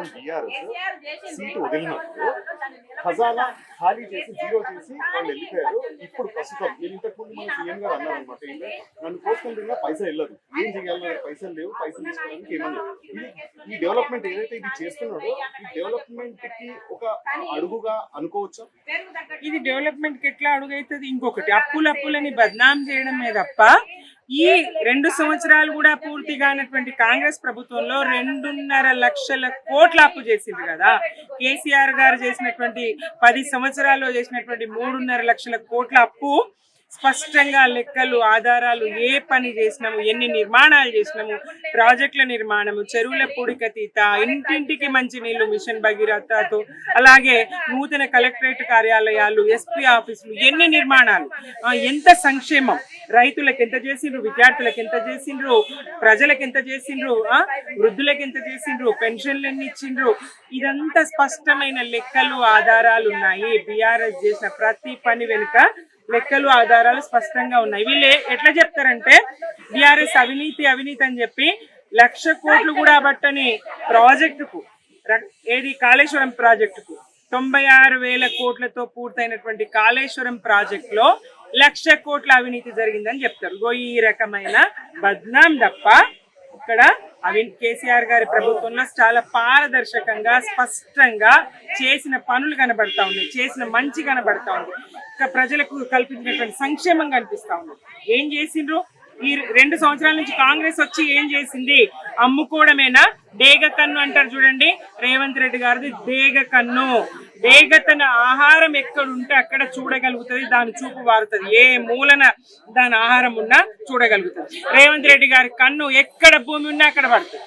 From TRS seat వదిలినప్పుడు ఖజానా ఖాళీ చేసి జీరో చేసి వాళ్ళు వెళ్ళిపోయారు. ఇప్పుడు ప్రస్తుతం నేను ఇంతకుముందు మన సీఎం గారు అన్నారు అనమాట నన్ను కోసుకుంటున్నా పైసలు వెళ్ళదు. ఏం చేయాలి? పైసలు లేవు పైసలు తీసుకోవడానికి ఏమన్నా ఈ డెవలప్మెంట్ ఏదైతే ఇది చేస్తున్నాడో ఈ డెవలప్మెంట్కి ఒక అడుగుగా అనుకోవచ్చా? ఇది డెవలప్మెంట్కి ఎట్లా అడుగైతుంది? ఇంకొకటి అప్పులు అప్పులని బద్నాం చేయడమే తప్ప ఈ రెండు సంవత్సరాలు కూడా పూర్తి కానటువంటి కాంగ్రెస్ ప్రభుత్వంలో రెండున్నర లక్షల కోట్ల అప్పు చేసింది కదా. కేసీఆర్ గారు చేసినటువంటి పది సంవత్సరాల్లో చేసినటువంటి మూడున్నర లక్షల కోట్ల అప్పు స్పష్టంగా లెక్కలు ఆధారాలు ఏ పని చేసినాము ఎన్ని నిర్మాణాలు చేసినాము ప్రాజెక్టుల నిర్మాణము చెరువుల పూడికతీత ఇంటింటికి మంచి నీళ్ళు మిషన్ భగీరథతో అలాగే నూతన కలెక్టరేట్ కార్యాలయాలు ఎస్పీ ఆఫీసులు ఎన్ని నిర్మాణాలు ఎంత సంక్షేమం. రైతులకు ఎంత చేసిండ్రు? విద్యార్థులకు ఎంత చేసిండ్రు? ప్రజలకు ఎంత చేసిండ్రు? ఆ, వృద్ధులకు ఎంత చేసిండ్రు? పెన్షన్లు ఎన్ని ఇచ్చిండ్రు? ఇదంతా స్పష్టమైన లెక్కలు ఆధారాలు ఉన్నాయి. బీఆర్ఎస్ చేసిన ప్రతి పని వెనుక లెక్కలు ఆధారాలు స్పష్టంగా ఉన్నాయి. వీళ్ళు ఎట్లా చెప్తారంటే బీఆర్ఎస్ అవినీతి అవినీతి అని చెప్పి లక్ష కోట్లు కూడా పట్టని ప్రాజెక్టుకు ఏది? కాళేశ్వరం ప్రాజెక్టుకు తొంభై ఆరు వేల కోట్లతో పూర్తయినటువంటి కాళేశ్వరం ప్రాజెక్ట్లో లక్ష కోట్ల అవినీతి జరిగిందని చెప్తారు. ఇగో ఈ రకమైన బద్నాం తప్ప ఇక్కడ అవి కేసీఆర్ గారి ప్రభుత్వంలో చాలా పారదర్శకంగా స్పష్టంగా చేసిన పనులు కనబడతా ఉన్నాయి చేసిన మంచి కనబడతా ఉంది. ఇంకా ప్రజలకు కల్పించినటువంటి సంక్షేమం కనిపిస్తా ఉంది. ఏం చేసిండ్రు? ఈ రెండు సంవత్సరాల నుంచి కాంగ్రెస్ వచ్చి ఏం చేసింది? అమ్ముకోవడమేనా? డేగ కన్ను అంటారు చూడండి. రేవంత్ రెడ్డి గారిది డేగ కన్ను. వేగతన ఆహారం ఎక్కడ ఉంటే అక్కడ చూడగలుగుతుంది దాని చూపు వారుతుంది. ఏ మూలన దాని ఆహారం ఉన్నా చూడగలుగుతుంది. రేవంత్ రెడ్డి గారి కన్ను ఎక్కడ భూమి ఉన్నా అక్కడ పడుతుంది.